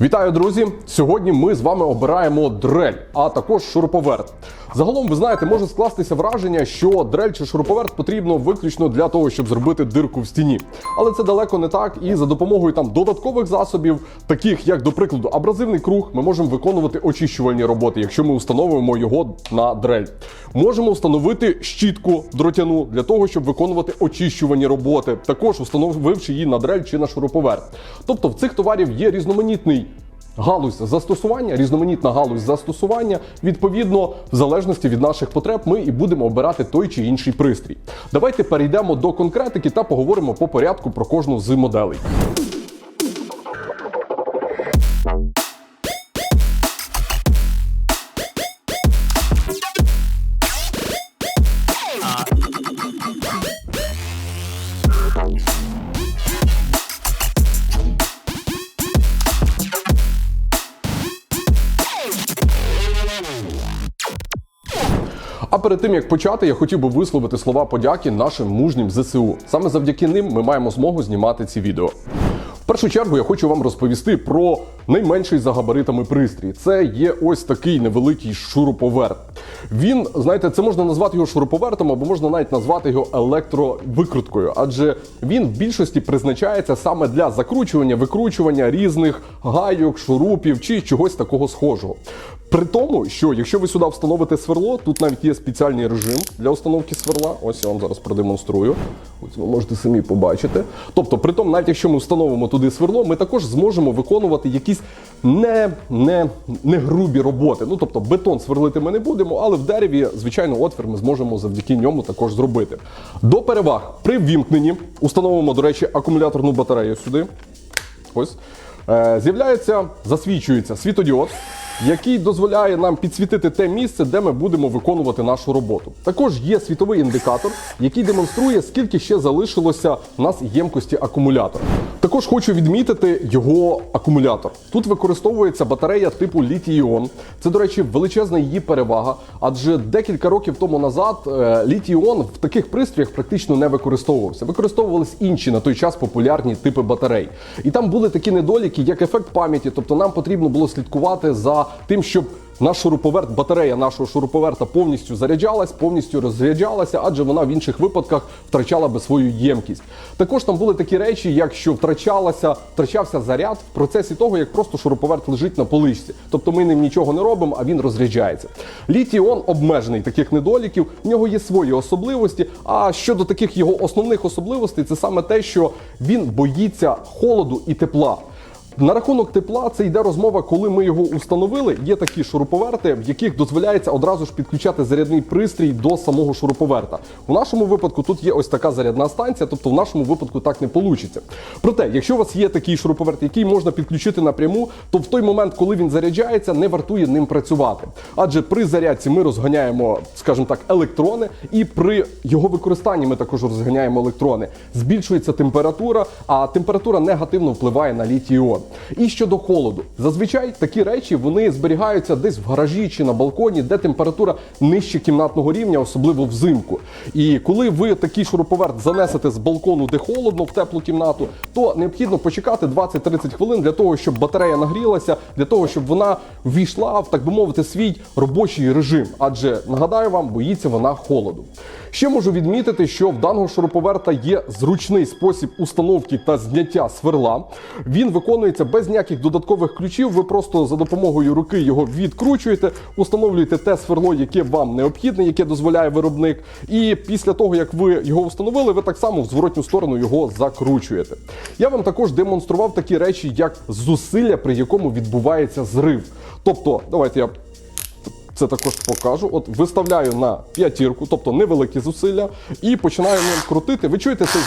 Вітаю, друзі! Сьогодні ми з вами обираємо дрель, а також шуруповерт. Загалом, ви знаєте, може скластися враження, що дрель чи шуруповерт потрібно виключно для того, щоб зробити дирку в стіні. Але це далеко не так. І за допомогою там додаткових засобів, таких як, до прикладу, абразивний круг, ми можемо виконувати очищувальні роботи, якщо ми встановимо його на дрель. Можемо встановити щітку дротяну для того, щоб виконувати очищувальні роботи, також встановивши її на дрель чи на шуруповерт. Тобто в цих товарів є різноманітний галузь застосування, різноманітна галузь застосування. Відповідно, в залежності від наших потреб, ми і будемо обирати той чи інший пристрій. Давайте перейдемо до конкретики та поговоримо по порядку про кожну з моделей. Тим як почати, я хотів би висловити слова подяки нашим мужнім ЗСУ. Саме завдяки ним ми маємо змогу знімати ці відео. В першу чергу я хочу вам розповісти про найменший за габаритами пристрій. Це є ось такий невеликий шуруповерт. Він, знаєте, це можна назвати його шуруповертом, або можна навіть назвати його електровикруткою, адже він в більшості призначається саме для закручування, викручування різних гайок, шурупів чи чогось такого схожого. При тому, що якщо ви сюди встановите сверло, тут навіть є спеціальний режим для установки сверла. Ось я вам зараз продемонструю. Ось ви можете самі побачити. Тобто, при тому, навіть якщо ми встановимо туди сверло, ми також зможемо виконувати якісь не, не, не грубі роботи. Ну тобто бетон сверлити ми не будемо, але в дереві, звичайно, отвір ми зможемо завдяки ньому також зробити. До переваг при ввімкненні установимо, до речі, акумуляторну батарею сюди. Ось. Е, З'являється, засвічується світодіод, який дозволяє нам підсвітити те місце, де ми будемо виконувати нашу роботу. Також є світовий індикатор, який демонструє, скільки ще залишилося в нас ємкості акумулятора. Також хочу відмітити його акумулятор. Тут використовується батарея типу літій-іон. Це, до речі, величезна її перевага, адже декілька років тому назад е, літій-іон в таких пристроях практично не використовувався. Використовувались інші на той час популярні типи батарей. І там були такі недоліки, як ефект пам'яті, тобто нам потрібно було слідкувати за тим, щоб наш шуруповерт, батарея нашого шуруповерта повністю заряджалась, повністю розряджалася, адже вона в інших випадках втрачала би свою ємкість. Також там були такі речі, як що втрачалася, втрачався заряд в процесі того, як просто шуруповерт лежить на поличці. Тобто ми ним нічого не робимо, а він розряджається. Літій-іон обмежений таких недоліків, в нього є свої особливості. А щодо таких його основних особливостей, це саме те, що він боїться холоду і тепла. На рахунок тепла це йде розмова, коли ми його установили. Є такі шуруповерти, в яких дозволяється одразу ж підключати зарядний пристрій до самого шуруповерта. У нашому випадку тут є ось така зарядна станція, тобто в нашому випадку так не вийде. Проте, якщо у вас є такий шуруповерт, який можна підключити напряму, то в той момент, коли він заряджається, не вартує ним працювати. Адже при зарядці ми розганяємо, скажімо так, електрони, і при його використанні ми також розганяємо електрони. Збільшується температура, а температура негативно впливає на літій-іон. І щодо холоду, зазвичай такі речі вони зберігаються десь в гаражі чи на балконі, де температура нижче кімнатного рівня, особливо взимку. І коли ви такий шуруповерт занесете з балкону, де холодно, в теплу кімнату, то необхідно почекати 20-30 хвилин для того, щоб батарея нагрілася, для того, щоб вона ввійшла в так би мовити свій робочий режим. Адже нагадаю вам, боїться вона холоду. Ще можу відмітити, що в даного шуруповерта є зручний спосіб установки та зняття сверла. Він виконується без ніяких додаткових ключів. Ви просто за допомогою руки його відкручуєте, установлюєте те сверло, яке вам необхідне, яке дозволяє виробник. І після того, як ви його встановили, ви так само в зворотню сторону його закручуєте. Я вам також демонстрував такі речі, як зусилля, при якому відбувається зрив. Тобто, давайте я це також покажу. От виставляю на п'ятірку, тобто невеликі зусилля, і починаю ним крутити. Ви чуєте цей,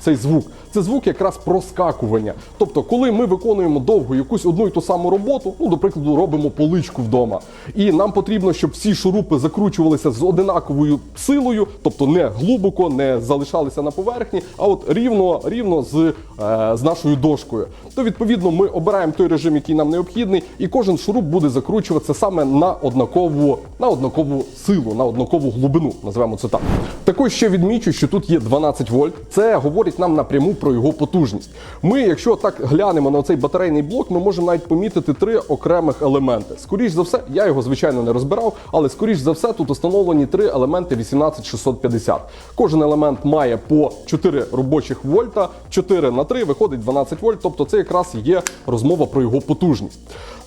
цей звук? Це звук якраз проскакування. Тобто, коли ми виконуємо довго якусь одну і ту саму роботу, ну, до прикладу, робимо поличку вдома, і нам потрібно, щоб всі шурупи закручувалися з одинаковою силою, тобто не глибоко, не залишалися на поверхні, а от рівно, рівно з, е, з нашою дошкою. То відповідно ми обираємо той режим, який нам необхідний, і кожен шуруп буде закручуватися саме на однакову, на однакову силу, на однакову глибину, називаємо це так. Також ще відмічу, що тут є 12 вольт. Це говорить нам напряму про його потужність. Ми, якщо так глянемо на цей батарейний блок, ми можемо навіть помітити три окремих елементи. Скоріш за все, я його звичайно не розбирав, але скоріш за все тут встановлені три елементи 18650. Кожен елемент має по 4 робочих вольта, 4 на 3 виходить 12 вольт, тобто це якраз є розмова про його потужність.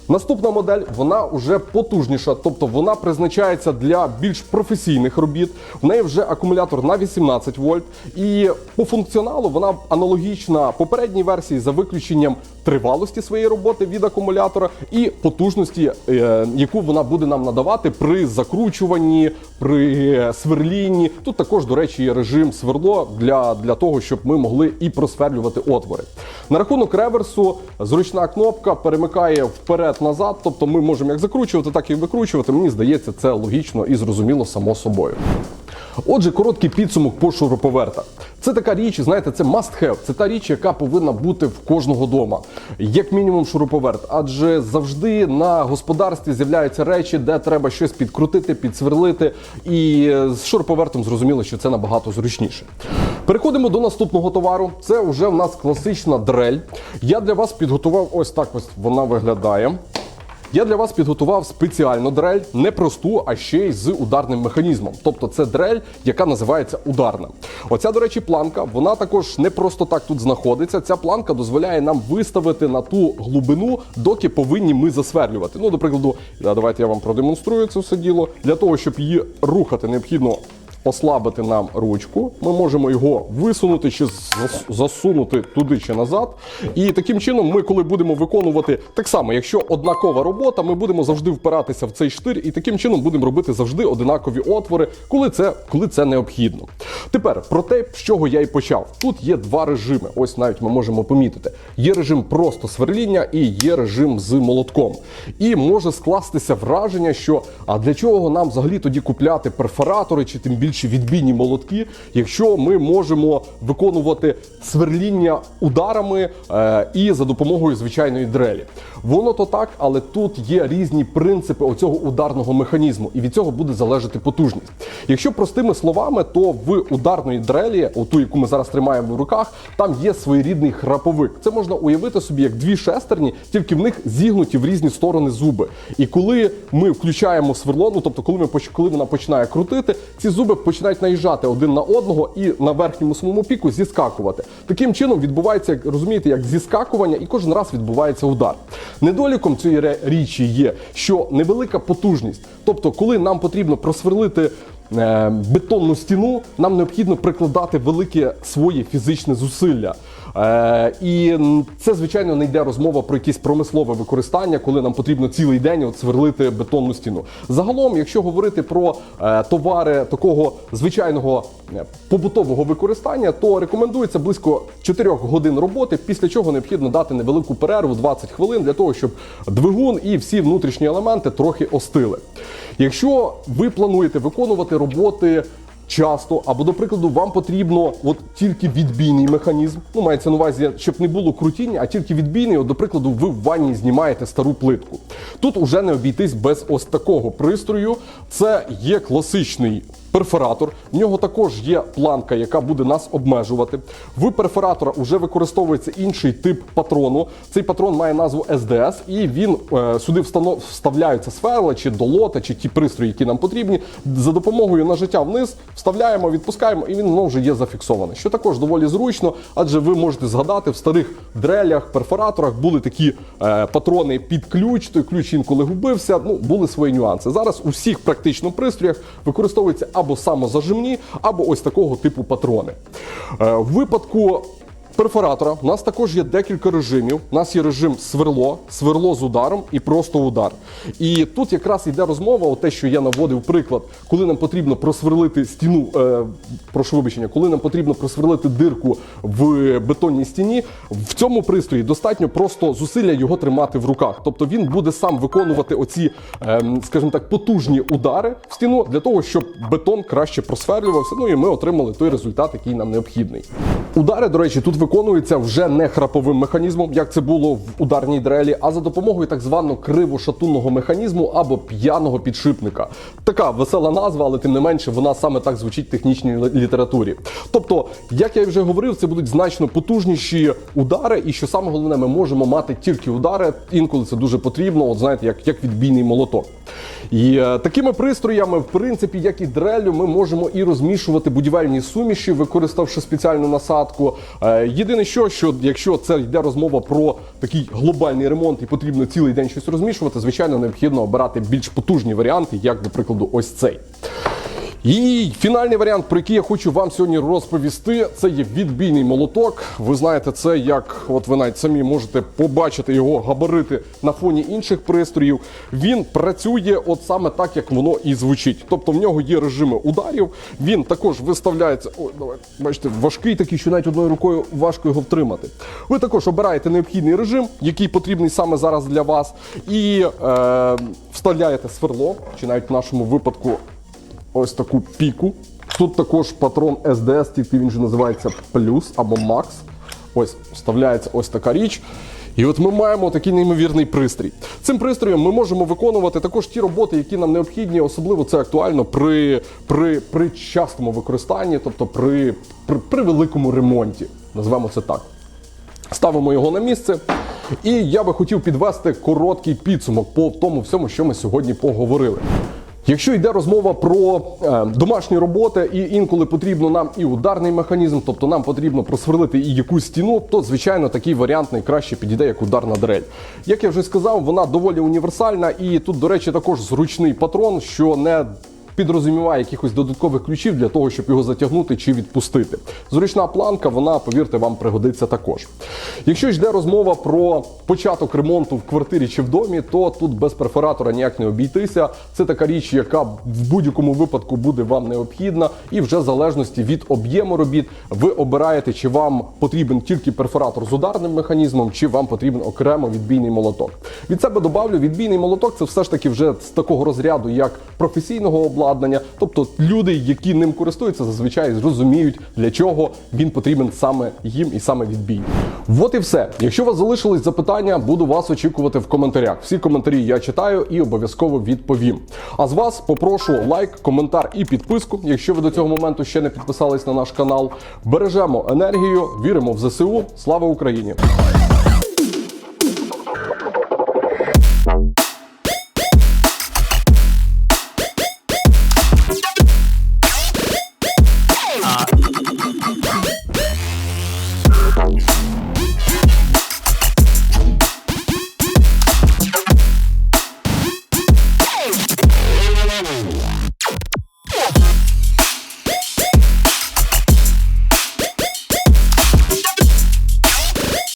Наступна модель вона вже потужніша, тобто вона призначається для більш професійних робіт. В неї вже акумулятор на 18 вольт, і по функціоналу вона аналогічна попередній версії за виключенням тривалості своєї роботи від акумулятора і потужності, е, яку вона буде нам надавати при закручуванні, при сверлінні. Тут також, до речі, є режим сверло для, для того, щоб ми могли і просверлювати отвори. На рахунок реверсу, зручна кнопка перемикає вперед-назад, тобто ми можемо як закручувати, так і викручувати. Мені здається, це логічно і зрозуміло само собою. Отже, короткий підсумок по шуруповертах. Це така річ, знаєте, це must have, це та річ, яка повинна бути в кожного дома. Як мінімум шуруповерт. Адже завжди на господарстві з'являються речі, де треба щось підкрутити, підсверлити. І з шуруповертом зрозуміло, що це набагато зручніше. Переходимо до наступного товару. Це вже в нас класична дрель. Я для вас підготував ось так ось вона виглядає. Я для вас підготував спеціальну дрель, не просту, а ще й з ударним механізмом. Тобто це дрель, яка називається ударна. Оця, до речі, планка, вона також не просто так тут знаходиться. Ця планка дозволяє нам виставити на ту глибину, доки повинні ми засверлювати. Ну, до прикладу, давайте я вам продемонструю це все діло. Для того, щоб її рухати, необхідно. Ослабити нам ручку, ми можемо його висунути чи засунути туди чи назад. І таким чином, ми, коли будемо виконувати так само, якщо однакова робота, ми будемо завжди впиратися в цей штир, і таким чином будемо робити завжди одинакові отвори, коли це, коли це необхідно. Тепер про те, з чого я і почав. Тут є два режими. Ось навіть ми можемо помітити. Є режим просто сверління і є режим з молотком. І може скластися враження, що а для чого нам взагалі тоді купляти перфоратори чи тим більше відбійні молотки, якщо ми можемо виконувати сверління ударами е, і за допомогою звичайної дрелі. Воно то так, але тут є різні принципи оцього ударного механізму, і від цього буде залежати потужність. Якщо простими словами, то в ударної дрелі, оту, яку ми зараз тримаємо в руках, там є своєрідний храповик. Це можна уявити собі як дві шестерні, тільки в них зігнуті в різні сторони зуби. І коли ми включаємо сверло, ну тобто, коли ми коли вона починає крутити, ці зуби починають наїжджати один на одного і на верхньому самому піку зіскакувати. Таким чином відбувається, як розумієте, як зіскакування, і кожен раз відбувається удар. Недоліком цієї річі є, що невелика потужність. Тобто, коли нам потрібно просверлити е, бетонну стіну, нам необхідно прикладати велике своє фізичне зусилля. Е, і це, звичайно, не йде розмова про якесь промислове використання, коли нам потрібно цілий день от сверлити бетонну стіну. Загалом, якщо говорити про е, товари такого звичайного е, побутового використання, то рекомендується близько 4 годин роботи, після чого необхідно дати невелику перерву 20 хвилин для того, щоб двигун і всі внутрішні елементи трохи остили. Якщо ви плануєте виконувати роботи часто, або, до прикладу, вам потрібно от тільки відбійний механізм. Ну, мається на увазі, щоб не було крутіння, а тільки відбійний. От, до прикладу, ви в ванні знімаєте стару плитку. Тут уже не обійтись без ось такого пристрою. Це є класичний. Перфоратор, в нього також є планка, яка буде нас обмежувати. В перфоратора вже використовується інший тип патрону. Цей патрон має назву SDS, і він е, сюди встанов, вставляються сверла чи долота, чи ті пристрої, які нам потрібні. За допомогою нажиття вниз вставляємо, відпускаємо, і він знову вже є зафіксований. Що також доволі зручно, адже ви можете згадати в старих дрелях, перфораторах були такі е, патрони під ключ. Той ключ інколи губився. Ну були свої нюанси. Зараз у всіх практично пристроях використовується або самозажимні, або ось такого типу патрони. Е, в випадку перфоратора у нас також є декілька режимів. У нас є режим сверло, сверло з ударом і просто удар. І тут якраз йде розмова, о те, що я наводив приклад, коли нам потрібно просверлити стіну, е, прошу вибачення, коли нам потрібно просверлити дирку в бетонній стіні, в цьому пристрої достатньо просто зусилля його тримати в руках. Тобто він буде сам виконувати оці, ем, скажімо так, потужні удари в стіну для того, щоб бетон краще просверлювався. Ну і ми отримали той результат, який нам необхідний. Удари, до речі, тут виконується вже не храповим механізмом, як це було в ударній дрелі, а за допомогою так званого криво-шатунного механізму або п'яного підшипника. Така весела назва, але тим не менше вона саме так звучить в технічній літературі. Тобто, як я вже говорив, це будуть значно потужніші удари, і що саме головне, ми можемо мати тільки удари. Інколи це дуже потрібно. От знаєте, як, як відбійний молоток. І е, такими пристроями, в принципі, як і дрелю, ми можемо і розмішувати будівельні суміші, використавши спеціальну насадку. Е, єдине, що, що якщо це йде розмова про такий глобальний ремонт і потрібно цілий день щось розмішувати, звичайно, необхідно обирати більш потужні варіанти, як, до прикладу, ось цей. І фінальний варіант, про який я хочу вам сьогодні розповісти, це є відбійний молоток. Ви знаєте, це як, от ви навіть самі можете побачити його габарити на фоні інших пристроїв. Він працює от саме так, як воно і звучить. Тобто в нього є режими ударів. Він також виставляється. Ой, давай, бачите, важкий такий, що навіть одною рукою важко його втримати. Ви також обираєте необхідний режим, який потрібний саме зараз для вас, і е, вставляєте сверло, чи навіть в нашому випадку ось таку піку. Тут також патрон SDS, тільки він же називається плюс або Макс. Ось вставляється ось така річ. І от ми маємо такий неймовірний пристрій. Цим пристроєм ми можемо виконувати також ті роботи, які нам необхідні, особливо це актуально при, при, при частому використанні, тобто при, при, при великому ремонті. Назвемо це так. Ставимо його на місце. І я би хотів підвести короткий підсумок по тому всьому, що ми сьогодні поговорили. Якщо йде розмова про е, домашні роботи, і інколи потрібно нам і ударний механізм, тобто нам потрібно просверлити і якусь стіну, то звичайно такий варіант найкраще підійде як ударна дрель. Як я вже сказав, вона доволі універсальна, і тут, до речі, також зручний патрон, що не підрозуміває якихось додаткових ключів для того, щоб його затягнути чи відпустити. Зручна планка, вона, повірте, вам пригодиться також. Якщо йде розмова про початок ремонту в квартирі чи в домі, то тут без перфоратора ніяк не обійтися. Це така річ, яка в будь-якому випадку буде вам необхідна, і вже в залежності від об'єму робіт ви обираєте, чи вам потрібен тільки перфоратор з ударним механізмом, чи вам потрібен окремо відбійний молоток. Від себе добавлю, відбійний молоток це все ж таки вже з такого розряду, як професійного обладнання. Тобто люди, які ним користуються, зазвичай зрозуміють, для чого він потрібен саме їм і саме відбійний. От і все. Якщо у вас залишились запитання, буду вас очікувати в коментарях. Всі коментарі я читаю і обов'язково відповім. А з вас попрошу лайк, коментар і підписку, якщо ви до цього моменту ще не підписались на наш канал. Бережемо енергію, віримо в ЗСУ. Слава Україні!